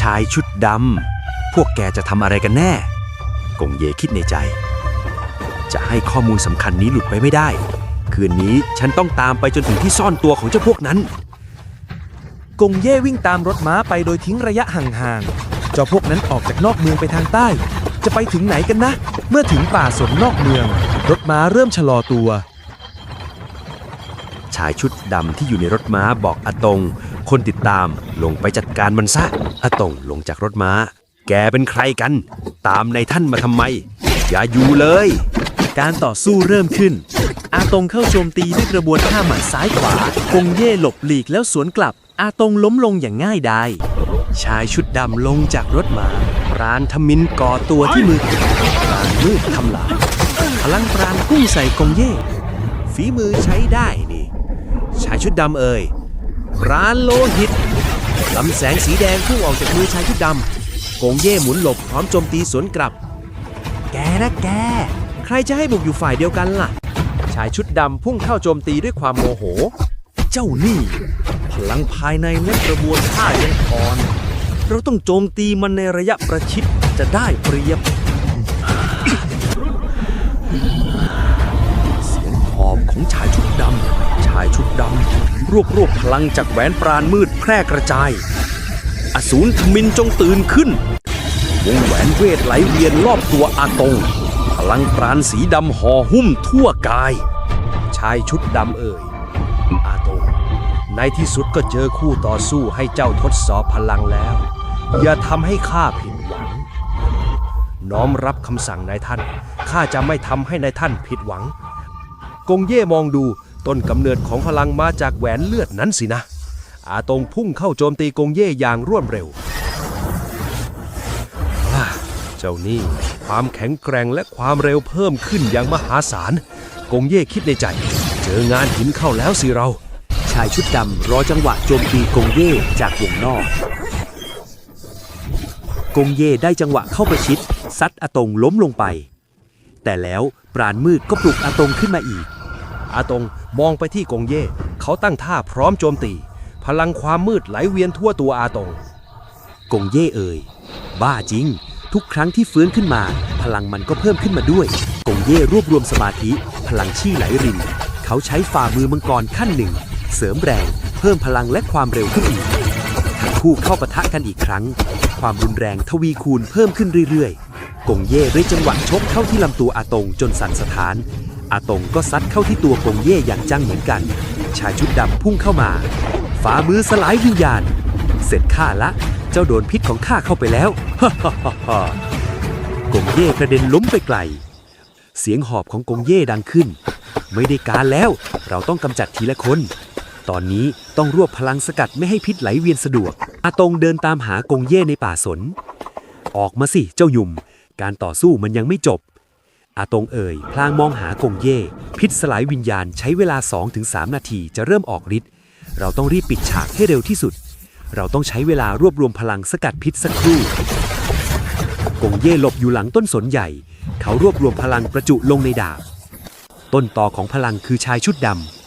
ชายชุดดำ พวกแกจะทำอะไรกันแน่ กงเยคิดในใจ จะให้ข้อมูลสำคัญนี้หลุดไปไม่ได้ คืนนี้ฉันต้องตามไปจนถึงที่ซ่อนตัวของเจ้าพวกนั้น กงเย่วิ่งตามรถม้าไปโดยทิ้งระยะห่างๆ เจ้าพวกนั้นออกจากนอกเมืองไปทางใต้ จะไปถึงไหนกันนะ เมื่อถึงป่าสนนอกเมือง รถม้าเริ่มชะลอตัวชายชุดดำที่อยู่ในรถม้าบอกอาตง คนติดตามลงไปจัดการมันซะ อาตงลงจากรถม้า แกเป็นใครกัน ตามในท่านมาทำไม อย่าอยู่เลย การต่อสู้เริ่มขึ้น อาตงเข้าโจมตีด้วยกระบวนท่าหมัดซ้ายขวากงเย่หลบหลีกแล้วสวนกลับ อาตงล้มลงอย่างง่ายดายชายชุดดำลงจากรถมาปราณทมินก่อตัวที่มือปราณมืดทำลายพลังปราณพุ่งใส่กงเย่ฝีมือใช้ได้นี่ ชายชุดดำเอ่ยปราณโลหิต ลำแสงสีแดงพุ่งออกจากมือชายชุดดำกงเย่หมุนหลบพร้อมโจมตีสวนกลับ แกนะแก ใครจะให้บุกอยู่ฝ่ายเดียวกันล่ะ ชายชุดดำพุ่งเข้าโจมตีด้วยความโมโห เจ้านี่ พลังภายในและกระบวนท่ายังอ่อน เราต้องโจมตีมันในระยะประชิดจะได้เปรียบ อบของชายชุดดำ ชายชุดดำรวบรวบพลังจากแหวนปราณมืดแพร่กระจาย อสูรทมินจงตื่นขึ้น วงแหวนเวทไหลเวียนรอบตัวอาตง พลังปราณสีดำห่อหุ้มทั่วกาย ชายชุดดำเอ่ย อาตง ในที่สุดก็เจอคู่ต่อสู้ให้เจ้าทดสอบพลังแล้ว อย่าทำให้ข้าผิดหวัง น้อมรับคำสั่งนายท่านข้าจะไม่ทำให้นายท่านผิดหวัง กงเย่มองดูต้นกำเนิดของพลังมาจากแหวนเลือดนั้นสินะ อาตงพุ่งเข้าโจมตีกงเย่อย่างรวดเร็วอ่าเจ้านี่ความแข็งแกร่งและความเร็วเพิ่มขึ้นอย่างมหาศาล กงเย่คิดในใจ เจองานหินเข้าแล้วสิเรา ชายชุดดำรอจังหวะโจมตีกงเย่จากวงนอก กงเย่ได้จังหวะเข้าประชิดซัดอาตงล้มลงไป แต่แล้วปราณมืดก็ปลุกอาตงขึ้นมาอีก อาตงมองไปที่กงเย่เขาตั้งท่าพร้อมโจมตี พลังความมืดไหลเวียนทั่วตัวอาตง กงเย่เอ่ย บ้าจริง ทุกครั้งที่ฟื้นขึ้นมา พลังมันก็เพิ่มขึ้นมาด้วย กงเย่รวบรวมสมาธิ พลังชี่ไหลริน เขาใช้ฝ่ามือมังกรขั้นหนึ่ง เสริมแรง เพิ่มพลังและความเร็วขึ้นอีก ทั้งคู่เข้าปะทะกันอีกครั้ง ความรุนแรงทวีคูณเพิ่มขึ้นเรื่อยๆ กงเย่ด้วยจังหวะชกเข้าที่ลำตัวอาตงจนสั่นสะท้าน อาตงก็ซัดเข้าที่ตัวกงเย่อย่างจังเหมือนกัน ชายชุดดำพุ่งเข้ามาฝ่ามือสลายวิญญาณ เสร็จข้าละ เจ้าโดนพิษของข้าเข้าไปแล้วฮ่าฮ่าฮ่ากงเย่กระเด็นล้มไปไกล เสียงหอบของกงเย่ดังขึ้น ไม่ได้การแล้ว เราต้องกำจัดทีละคน ตอนนี้ต้องรวบพลังสกัดไม่ให้พิษไหลเวียนสะดวก อาตงเดินตามหากงเย่ในป่าสน ออกมาสิเจ้ายุ่ม การต่อสู้มันยังไม่จบ อาตงเอ่ย พลางมองหากงเย่ พิษสลายวิญญาณใช้เวลา 2-3 นาทีจะเริ่มออกฤทธิ์เราต้องรีบปิดฉากให้เร็วที่สุด เราต้องใช้เวลารวบรวมพลังสกัดพิษสักครู่ กงเย่หลบอยู่หลังต้นสนใหญ่ เขารวบรวมพลังประจุลงในดาบ ต้นต่อของพลังคือชายชุดดำ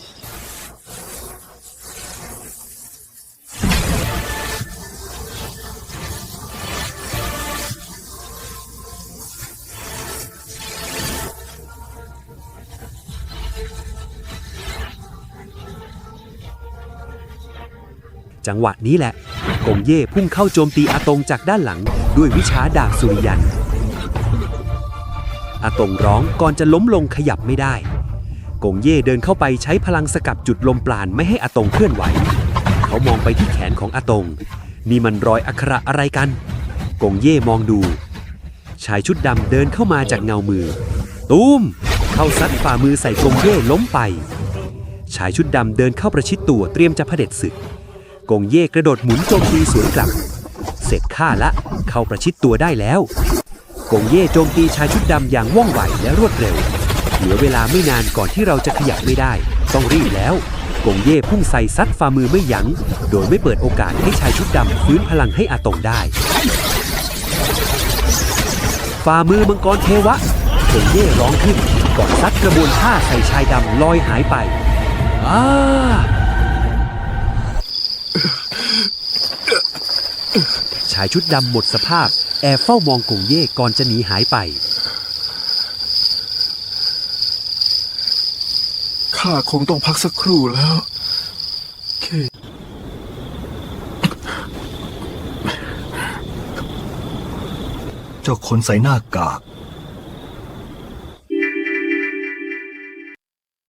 จังหวะนี้แหละ กงเย่พุ่งเข้าโจมตีอาตงจากด้านหลัง ด้วยวิชาดาบสุริยัน อาตงร้องก่อนจะล้มลงขยับไม่ได้ กงเย่เดินเข้าไปใช้พลังสกัดจุดลมปราณไม่ให้อาตงเคลื่อนไหว เขามองไปที่แขนของอาตง นี่มันรอยอักขระอะไรกัน กงเย่มองดู ชายชุดดำเดินเข้ามาจากเงามือ ตูม เข้าซัดฝ่ามือใส่กงเย่ล้มไป ชายชุดดำเดินเข้าประชิดตัวเตรียมจะเผด็จศึก กงเย่กระโดดหมุนโจมตีสวนกลับ เสร็จข้าละ เข้าประชิดตัวได้แล้ว กงเย่โจมตีชายชุดดำอย่างว่องไวและรวดเร็ว เหลือเวลาไม่นานก่อนที่เราจะขยับไม่ได้ ต้องรีบแล้ว กงเย่พุ่งใส่ซัดฝ่ามือไม่ยัง้ง โดยไม่เปิดโอกาสให้ชายชุดดำฟื้นพลังให้อาตงได้ ฝ่ามือมังกรเทวะ กงเย่ร้องขึ้นก่อนซัดกระบวนท่าใส่ชายดำลอยหายไปอ้า ชายชุดดำหมดสภาพ แอบเฝ้ามองกงเย่ก่อนจะหนีหายไป ข้าคงต้องพักสักครู่แล้ว เค เจ้าคนใส่หน้ากาก